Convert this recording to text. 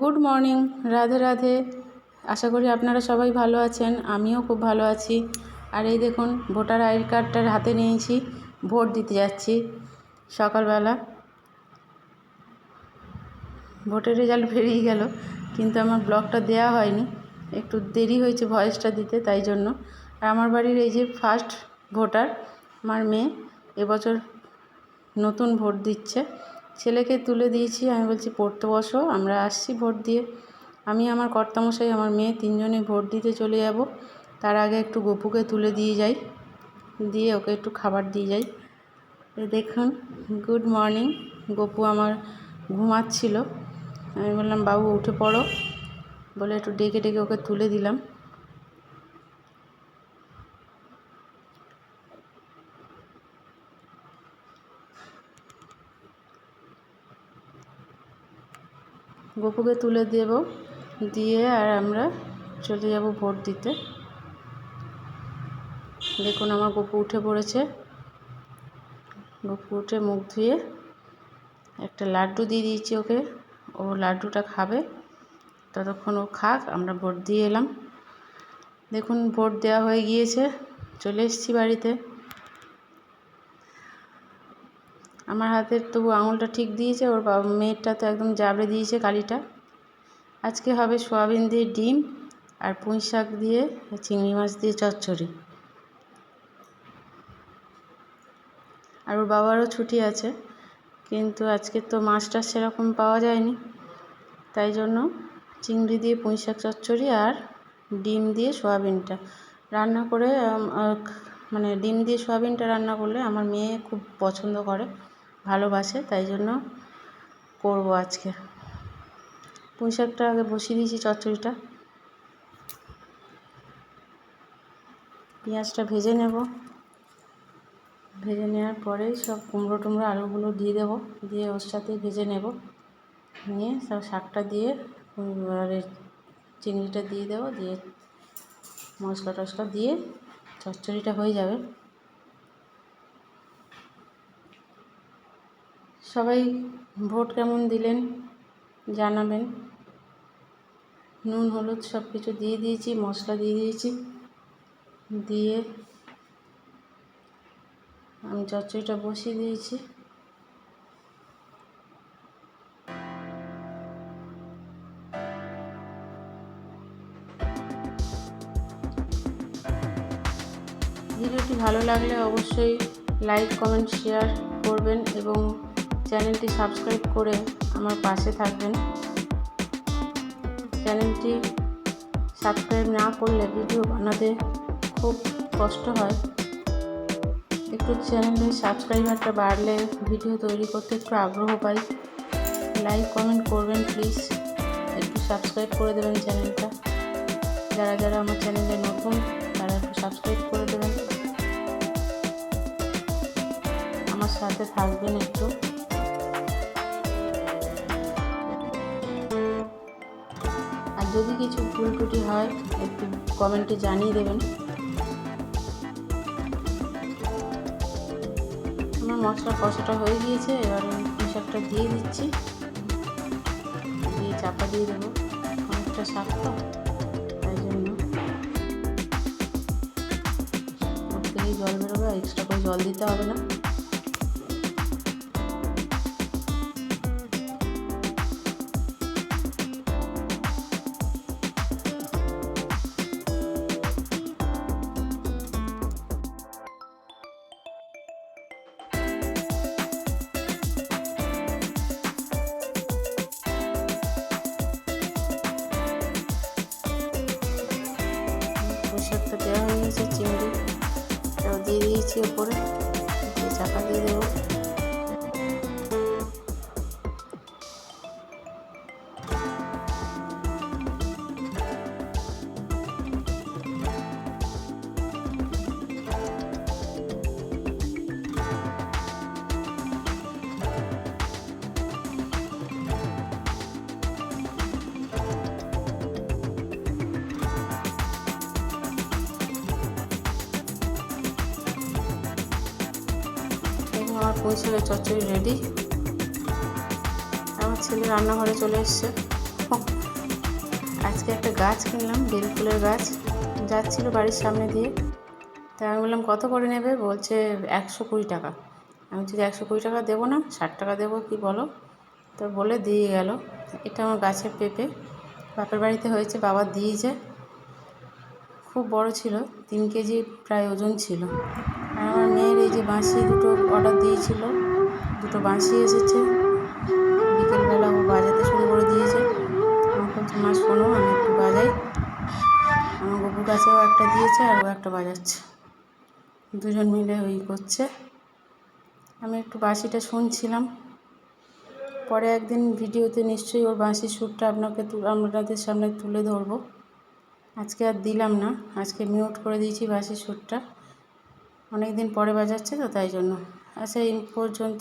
Good morning Radhe Radhe আশা করি আপনারা সবাই ভালো আছেন, আমিও খুব ভালো আছি। আর এই দেখুন, ভোটার আইডি কার্ডটা হাতে নিয়েছি, ভোট দিতে যাচ্ছি সকালবেলা। ভোটের রেজাল্ট বেরিয়ে গেল, কিন্তু আমার ব্লগটা দেওয়া হয়নি। একটু দেরি হয়েছে ভয়েসটা দিতে, তাই জন্য। আর আমার বাড়ির এই যে ফার্স্ট ভোটার, আমার মেয়ে, এবছর নতুন ভোট দিচ্ছে। ছেলেকে তুলে দিয়েছি। আমি বলছি, পড়তে বসো, আমরা আসছি ভোট দিয়ে। আমি আমার কর্তামশাই, আমার মেয়ে তিনজনে ভোট দিতে চলে যাব। তার আগে একটু গপুকে তুলে দিয়ে যাই। দিয়ে ওকে একটু খাবার দিয়ে যাই। দেখুন, গুড মর্নিং। গপু আমার ঘুমাচ্ছিল। আমি বললাম, বাবু, উঠে পড়ো। বলে একটু ডেকে ডেকে ওকে তুলে দিলাম। গপুকে তুলে দেব, দিয়ে আর আমরা চলে যাব ভোট দিতে। দেখুন আমার গপু উঠে পড়েছে। গপু উঠে মুখ ধুয়ে একটা লাড্ডু দিয়ে দিয়েছি ওকে। ও লাড্ডুটা খাবে, ততক্ষণ ও খাক, আমরা ভোট দিয়ে এলাম। দেখুন ভোট দেওয়া হয়ে গিয়েছে, চলে এসেছি বাড়িতে। আমার হাতের তবু আঙুলটা ঠিক দিয়েছে, ওর বাবা মেয়েরটা তো একদম জাবড়ে দিয়েছে কালিটা। আজকে হবে সোয়াবিন দিয়ে ডিম আর পুঁই শাক দিয়ে চিংড়ি মাছ দিয়ে চচ্চড়ি। আর ওর বাবারও ছুটি আছে, কিন্তু আজকে তো মাছটা সেরকম পাওয়া যায়নি। তাই জন্য চিংড়ি দিয়ে পুঁই শাক চচ্চড়ি আর ডিম দিয়ে সোয়াবিনটা। রান্না করে মানে ডিম দিয়ে সোয়াবিনটা রান্না করলে আমার মেয়ে খুব পছন্দ করে। ভালোবাসে, তাই জন্য করব আজকে। পুঁই শাকটা আগে বসিয়ে দিয়েছি চচ্চড়িটা। পেঁয়াজটা ভেজে নেব। ভেজে নেওয়ার পরে সব কুমড়ো টুমড়ো আলুগুলো দিয়ে দেবো। দিয়ে ওর সাথে ভেজে নেব। নিয়ে সব শাকটা দিয়ে এবারে চিংড়িটা দিয়ে দেবো। দিয়ে মশলা টশলা দিয়ে চচ্চড়িটা হয়ে যাবে। সবাই ভোট কেমন দিলেন জানাবেন। নুন, হলুদ সব কিছু দিয়ে দিয়েছি, মশলা দিয়ে দিয়েছি। দিয়ে আমি চচ্চড়িটা বসিয়ে দিয়েছি। ভিডিওটি ভালো লাগলে অবশ্যই লাইক, কমেন্ট, শেয়ার করবেন এবং চ্যানেলটি সাবস্ক্রাইব করে আমার পাশে থাকবেন। চ্যানেলটি সাবস্ক্রাইব না করলে ভিডিও বানাতে খুব কষ্ট হয়। একটু চ্যানেলে সাবস্ক্রাইবারটা বাড়লে ভিডিও তৈরি করতে একটু আগ্রহ পাই। লাইক, কমেন্ট করবেন প্লিজ। একটু সাবস্ক্রাইব করে দেবেন চ্যানেলটা। যারা যারা আমার চ্যানেলে নতুন, তারা একটু সাবস্ক্রাইব করে দেবেন। আমার সাথে থাকবেন একটু। কিছু ভুল টুটি হয়, একটু কমেন্টে জানিয়ে দেবেন। আমার মশলা কষাটা হয়ে গিয়েছে, এবার শাকটা দিয়ে দিচ্ছি। দিয়ে চাপা দিয়ে দেবো। অনেকটা শাক তো তাই জন্য। জল বেরোবে এক্সট্রা করে জল দিতে হবে না। পোশাকটা দেওয়া হয়ে গেছে চিংড়ি। দিয়ে দিয়েছি ওপরে। দিয়ে চাপা দিয়ে দেবো। পুঁই শাকের চচ্চড়ি রেডি। আমার ছেলে রান্নাঘরে চলে এসছে। আজকে একটা গাছ কিনলাম, বেল ফুলের গাছ। যাচ্ছিল বাড়ির সামনে দিয়ে। তা আমি বললাম, কত করে নেবে? বলছে, একশো কুড়ি টাকা। আমি যদি একশো কুড়ি টাকা দেবো না, ষাট টাকা দেবো, কি বলো? তো বলে দিয়ে গেল। এটা আমার গাছের পেঁপে। বাপের বাড়িতে হয়েছে, বাবা দিয়েছে। খুব বড় ছিল, তিন কেজি প্রায় ওজন ছিল। আমার মেয়ের এই যে বাঁশি দুটো অর্ডার দিয়েছিল, দুটো বাঁশি এসেছে। বিকেলবেলা ও বাজাতে শুরু করে দিয়েছে। আমার বলছে, মা, শোনো, আমি একটু বাজাই। আমার গপুর কাছেও একটা দিয়েছে আর ও একটা বাজাচ্ছে। দুজন মিলে ওই করছে। আমি একটু বাঁশিটা শুনছিলাম। পরে একদিন ভিডিওতে নিশ্চয়ই ওর বাঁশির সুরটা আপনাকে আপনাদের সামনে তুলে ধরবো। আজকে আর দিলাম না, আজকে মিউট করে দিয়েছি বাঁশির সুরটা। অনেক দিন পরে বাজাচ্ছে তো তাই জন্য। আচ্ছা এই পর্যন্ত